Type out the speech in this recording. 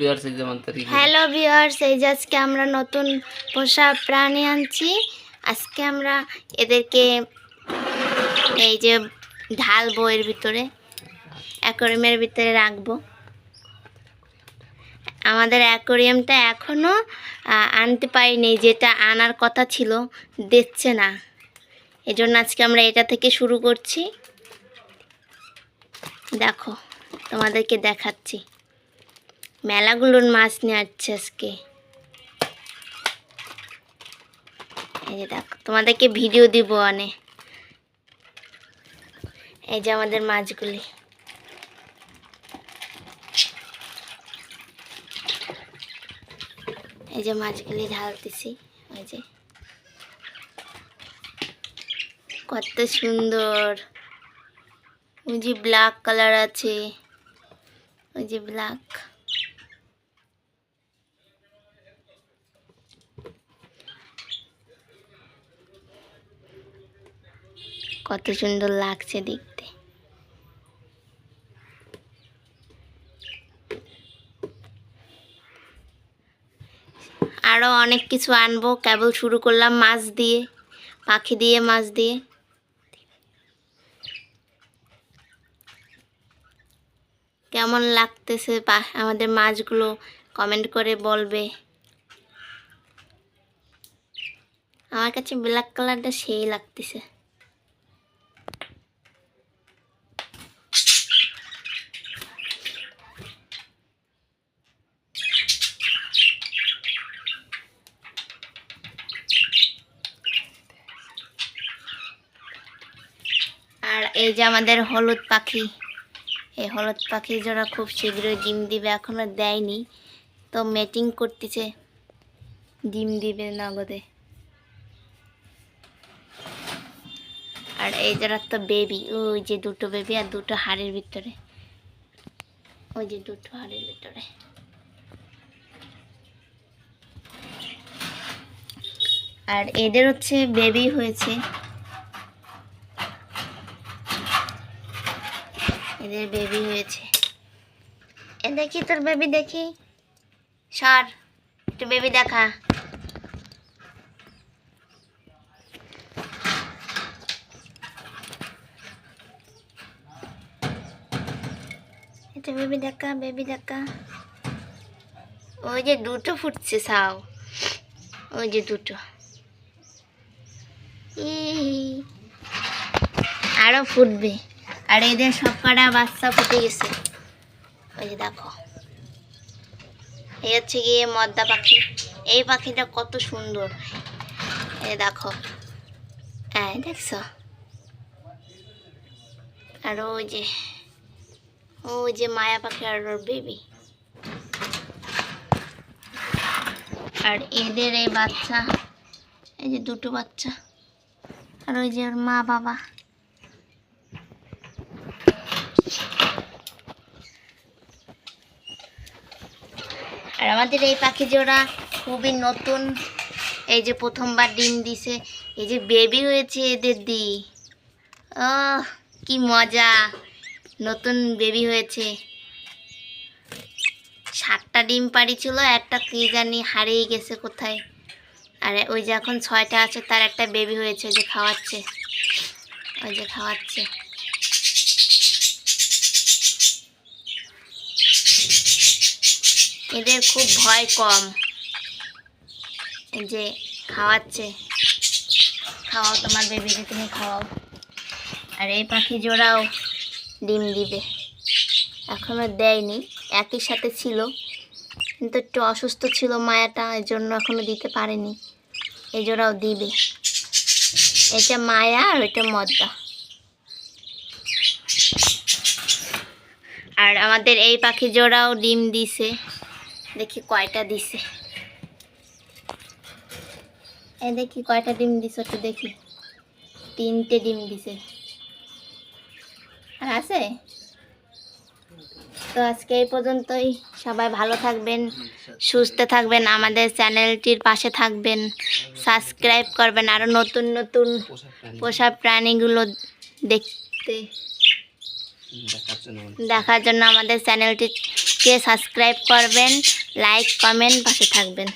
বিয়ার্স এই যেমন hello viewers এই যে আজকে আমরা নতুন পোষা প্রাণী আনছি। আজকে আমরা এদেরকে এই যে ঢাল বইয়ের ভিতরে, অ্যাকোরিয়ামের ভিতরে রাখব। আমাদের অ্যাকোরিয়ামটা এখনও আনতে পারিনি, যেটা আনার কথা ছিল, দিচ্ছে না। এজন্য আজকে আমরা এটা থেকে শুরু করছি। দেখো, তোমাদেরকে দেখাচ্ছি। মেলাগুলোর মাছ নিয়ে আসছে আজকে। এই যে দেখো, তোমাদেরকে ভিডিও দিব অনেক এই যে আমাদের মাছগুলি। এই যে মাছগুলি ঢালতেছি ওই যে। কত সুন্দর। ওই যে ব্ল্যাক কালার আছে। ওই যে ব্ল্যাক কত সুন্দর লাগছে দেখতে। আরও অনেক কিছু আনব, কেবল শুরু করলাম মাছ দিয়ে, পাখি দিয়ে, মাছ দিয়ে। কেমন লাগতেছে আমাদের মাছগুলো কমেন্ট করে বলবে। আমার কাছে ব্ল্যাক কালারটা সেই লাগতেছে আর এই যে আমাদের হলুদ পাখি। এই হলুদ পাখি জোড়া খুব শীঘ্রই ডিম দিবে, এখনও দেয়নি। তো মেটিং করতেছে। ডিম দিবে নগদে আর এই জোড়া তো বেবি ওই যে দুটো বেবি আর দুটো হাড়ের ভিতরে। ওই যে দুটো হাড়ের ভিতরে। আর এদের হচ্ছে বেবি হয়েছে। এদের বেবি হয়েছে। এ দেখি তোর বেবি দেখি। সর, একটু বেবি দেখা। একটু বেবি দেখা বেবি দেখা। ওই যে দুটো ফুটছে, সাও। ওই যে দুটো। আরও ফুটবে। আর এদের সব কটা বাচ্চা ফুটে গেছে। ওই যে দেখো। এই হচ্ছে গিয়ে মদ্দা পাখি। এই পাখিটা কত সুন্দর। এই দেখো। হ্যাঁ দেখছ? আর ওই যে ওই যে মায়া পাখি আর ওর বেবি আর এদের এই বাচ্চা, এই যে দুটো বাচ্চা। আর ওই যে ওর মা বাবা। আর আমাদের এই পাখি জোড়া খুবই নতুন। এই যে প্রথমবার ডিম দিছে, এই যে বেবি হয়েছে এদের দি। ও কি মজা। নতুন বেবি হয়েছে। সাতটা ডিম পাড়িছিল, একটা কি জানি হারিয়ে গেছে কোথায়। আর ওই যে এখন ছয়টা আছে, তার একটা বেবি হয়েছে যে খাওয়াচ্ছে। ওই যে খাওয়াচ্ছে। এদের খুব ভয় কম। যে, খাওয়াচ্ছে। খাওয়াও তোমার বেবিকে তুমি খাওয়াও। আর এই পাখি জোড়াও ডিম দিবে। এখনও দেয়নি, একই সাথে ছিল। কিন্তু একটু অসুস্থ ছিল মায়াটা এর জন্য এখনও দিতে পারেনি। এই জোড়াও দিবে। এটা মায়া আর ওইটা মদ্দা। আর আমাদের এই পাখি জোড়াও ডিম দিছে। দেখি কয়টা দিছে। এই দেখি কয়টা ডিম দিছে একটু দেখি। তিনটে ডিম দিছে। আর আছে? তো আজকে এই পর্যন্তই। সবাই ভালো থাকবেন সুস্থ থাকবেন আমাদের চ্যানেলটির পাশে থাকবেন সাবস্ক্রাইব করবেন আরও নতুন নতুন পোষা প্রাণীগুলো দেখতে দেখার জন্য আমাদের জন্য চ্যানেলটিকে সাবস্ক্রাইব করবেন লাইক কমেন্ট পাশে থাকবেন।